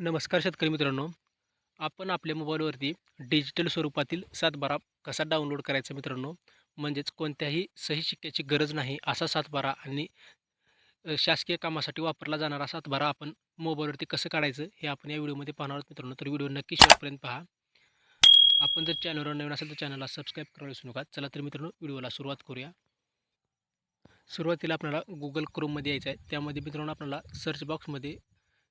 नमस्कार शेतकरी मित्रांनो. आपण आपल्या मोबाईलवरती डिजिटल स्वरूपातील सातबारा कसा डाउनलोड करायचा मित्रांनो? म्हणजेच कोणत्याही सही शिक्क्याची गरज नाही असा सातबारा आणि शासकीय कामासाठी वापरला जाणारा सातबारा आपण मोबाईलवरती कसं काढायचं हे आपण या व्हिडिओमध्ये पाहणार आहोत मित्रांनो. तर व्हिडिओ नक्की शेवटपर्यंत पहा. आपण जर चॅनलवर नवीन असेल तर चॅनलला सबस्क्राईब करायला विसरू नका. चला तर मित्रांनो व्हिडिओला सुरुवात करूया. सुरुवातीला आपल्याला गुगल क्रोममध्ये यायचं आहे त्यामध्ये मित्रांनो आपल्याला सर्च बॉक्समध्ये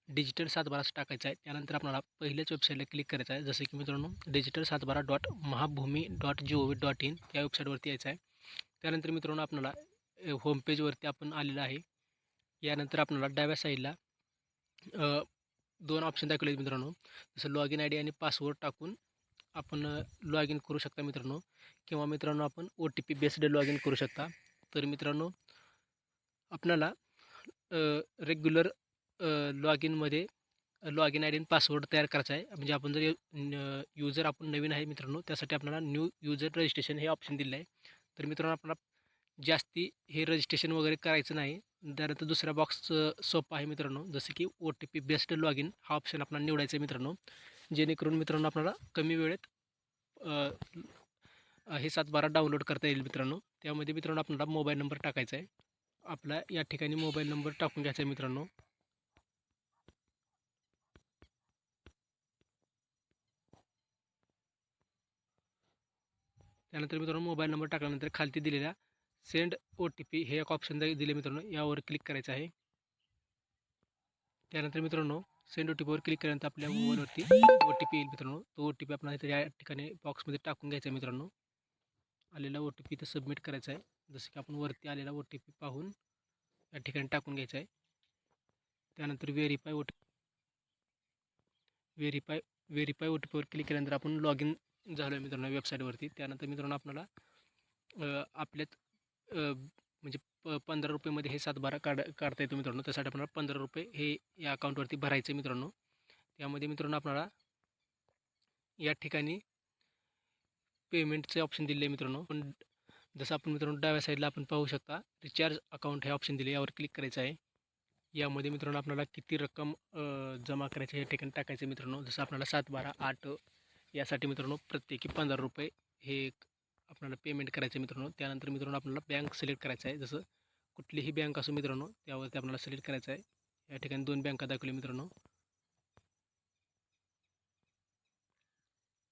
डिजिटल सातबाराच टाकायचं आहे. त्यानंतर आपल्याला पहिल्याच वेबसाईटला क्लिक करायचं आहे. जसं की मित्रांनो digital Satbara dot Mahabhumi dot G O V dot in या वेबसाईटवरती यायचं आहे. त्यानंतर मित्रांनो आपल्याला होमपेजवरती आपण आलेलं आहे. यानंतर आपल्याला डाव्या साईडला दोन ऑप्शन दाखवले आहेत मित्रांनो. जसं लॉग इन आय डी आणि पासवर्ड टाकून आपण लॉग इन करू शकता मित्रांनो. किंवा मित्रांनो आपण O T P based log in करू शकता. तर मित्रांनो आपल्याला regular log इनमध्ये log in I D password तयार करायचा आहे. म्हणजे आपण जर युजर आपण नवीन आहे मित्रांनो त्यासाठी आपल्याला न्यू युजर रजिस्ट्रेशन हे ऑप्शन दिलं आहे. तर मित्रांनो आपल्याला जास्ती हे रजिस्ट्रेशन वगैरे करायचं नाही. त्यानंतर दुसऱ्या बॉक्स सोपा आहे मित्रांनो जसं की O T P based log in हा ऑप्शन आपल्याला निवडायचा आहे मित्रांनो. जेणेकरून मित्रांनो आपल्याला कमी वेळेत हे सातबारा डाउनलोड करता येईल मित्रांनो. त्यामध्ये मित्रांनो आपल्याला मोबाईल नंबर टाकायचा आहे. आपला या ठिकाणी मोबाईल नंबर टाकून घ्यायचा आहे मित्रांनो. त्यानंतर मित्रांनो मोबाईल नंबर टाकल्यानंतर खालती दिलेल्या सेंड ओ टी पी हे एक ऑप्शन दिले मित्रांनो. यावर क्लिक करायचं आहे. त्यानंतर मित्रांनो सेंड ओ टी पीवर क्लिक केल्यानंतर आपल्या मोबाईलवरती ओ टी पी येईल मित्रांनो. तो ओ टी पी आपण इथे या ठिकाणी बॉक्समध्ये टाकून घ्यायचा आहे मित्रांनो. आलेला ओ टी पी इथं सबमिट करायचा आहे. जसं की आपण वरती आलेला ओ टी पी पाहून या ठिकाणी टाकून घ्यायचा आहे. त्यानंतर verify O T verify verify O T पीवर क्लिक केल्यानंतर आपण लॉग इन झालो आहे मित्रांनो वेबसाईटवरती त्यानंतर मित्रांनो आपल्याला आपल्यात म्हणजे प पंधरा रुपयेमध्ये हे सातबारा काढ काढता येतो मित्रांनो. त्यासाठी आपल्याला पंधरा रुपये हे या अकाउंटवरती भरायचे मित्रांनो. त्यामध्ये मित्रांनो आपल्याला या ठिकाणी पेमेंटचे ऑप्शन दिले मित्रांनो. पण जसं आपण मित्रांनो डाव्या साईडला आपण पाहू शकता रिचार्ज अकाउंट हे ऑप्शन दिले यावर क्लिक करायचं आहे. यामध्ये मित्रांनो आपल्याला किती रक्कम जमा करायची या ठिकाणी टाकायचं मित्रांनो. जसं आपल्याला सात बारा आठ यासाठी मित्रांनो प्रत्येकी पंधरा रुपये हे एक आपल्याला पेमेंट करायचं आहे मित्रांनो. त्यानंतर मित्रांनो आपल्याला बँक सिलेक्ट करायचं आहे. जसं कुठलीही बँक असो मित्रांनो त्यावरती आपल्याला सिलेक्ट करायचं आहे. या ठिकाणी दोन बँका दाखवल्या मित्रांनो.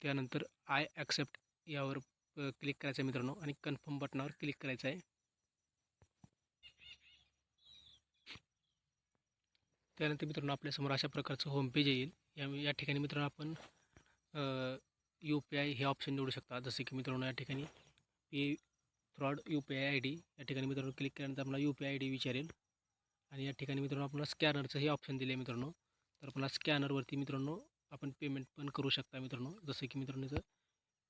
त्यानंतर आय ॲक्सेप्ट यावर क्लिक करायचं आहे मित्रांनो आणि कन्फर्म बटनावर क्लिक करायचं आहे. त्यानंतर मित्रांनो आपल्यासमोर अशा प्रकारचं होम पेज येईल. या या ठिकाणी मित्रांनो आपण यू पी आय हे ऑप्शन निवडू शकता. जसे की मित्रांनो या ठिकाणी pay fraud U P I I D या ठिकाणी मित्रांनो क्लिक केल्यानंतर आपला U P I I D विचारेल. आणि या ठिकाणी मित्रांनो आपल्याला स्कॅनरचं हे ऑप्शन दिले आहे मित्रांनो. तर आपल्याला स्कॅनरवरती मित्रांनो आपण पेमेंट पण करू शकता मित्रांनो. जसं की मित्रांनो इथं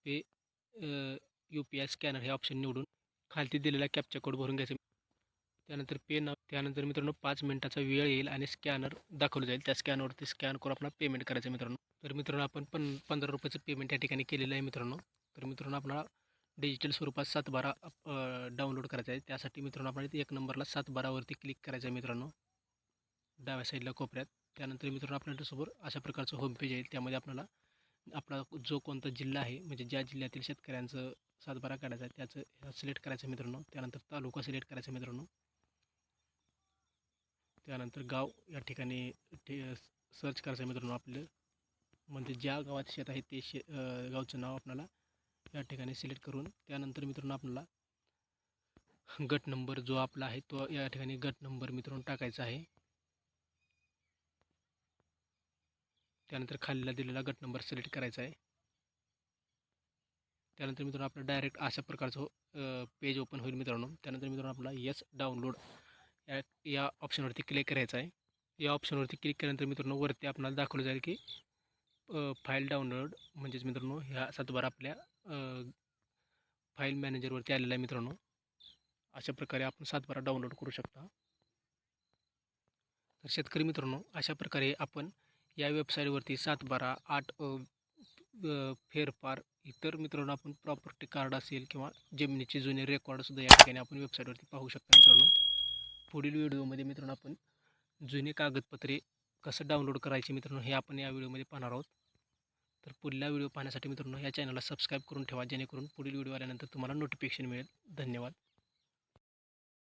pay U P I scanner हे ऑप्शन निवडून खालती दिलेला कॅप्चा कोड भरून घ्यायचं. त्यानंतर पे नाव त्यानंतर मित्रांनो पाच मिनिटाचा वेळ येईल आणि स्कॅनर दाखवलं जाईल. त्या स्कॅनरवरती स्कॅन करून आपल्याला पेमेंट करायचं मित्रांनो. तर मित्रांनो आपण पण पंधरा रुपयाचं पेमेंट या ठिकाणी केलेलं आहे मित्रांनो. तर मित्रांनो आपल्याला डिजिटल स्वरूपात सातबारा डाउनलोड करायचा आहे. त्यासाठी मित्रांनो आपण एक नंबरला सातबारावरती क्लिक करायचं आहे मित्रांनो. डाव्या साईडला कोपऱ्यात. त्यानंतर मित्रांनो आपल्यासमोर अशा प्रकारचं होम पेज येईल त्यामध्ये आपल्याला आपला जो कोणता जिल्हा आहे म्हणजे ज्या जिल्ह्यातील शेतकऱ्यांचं सातबारा काढायचा आहे त्याचं सिलेक्ट करायचं मित्रांनो. त्यानंतर तालुका सिलेक्ट करायचा मित्रांनो. त्यानंतर गाव या ठिकाणी ठे सर्च करायचं आहे मित्रांनो आपलं. म्हणजे ज्या गावात शेत आहे ते शे गावचं नाव आपल्याला या ठिकाणी सिलेक्ट करून त्यानंतर मित्रांनो आपल्याला गट नंबर जो आपला आहे तो या ठिकाणी गट नंबर मित्रांनो टाकायचा आहे. त्यानंतर खालीला दिलेला गट नंबर सिलेक्ट करायचा आहे. त्यानंतर मित्रांनो आपलं डायरेक्ट अशा प्रकारचं पेज ओपन होईल मित्रांनो. त्यानंतर मित्रांनो आपला यस डाउनलोड या या ऑप्शनवरती क्लिक करायचं आहे. या ऑप्शनवरती क्लिक केल्यानंतर मित्रांनो वरती आपल्याला दाखवलं जाईल की फाईल डाउनलोड म्हणजेच मित्रांनो ह्या सातबारा आपल्या फाईल मॅनेजरवरती आलेला आहे मित्रांनो. अशा प्रकारे आपण सातबारा डाउनलोड करू शकता. तर शेतकरी मित्रांनो अशा प्रकारे आपण या वेबसाईटवरती सातबारा आठ फेरफार इतर मित्रांनो आपण प्रॉपर्टी कार्ड असेल किंवा जमिनीचे जुने रेकॉर्डसुद्धा या ठिकाणी आपण वेबसाईटवरती पाहू शकता मित्रांनो. पुढील व्हिडिओमध्ये मित्रांनो आपण जुने कागदपत्रे कसं डाउनलोड करायचे मित्रांनो हे आपण या व्हिडिओमध्ये पाहणार आहोत. तर पुढल्या व्हिडिओ पाहण्यासाठी मित्रांनो या चॅनलला सबस्क्राईब करून ठेवा जेणेकरून पुढील व्हिडिओ आल्यानंतर तुम्हाला नोटिफिकेशन मिळेल. धन्यवाद.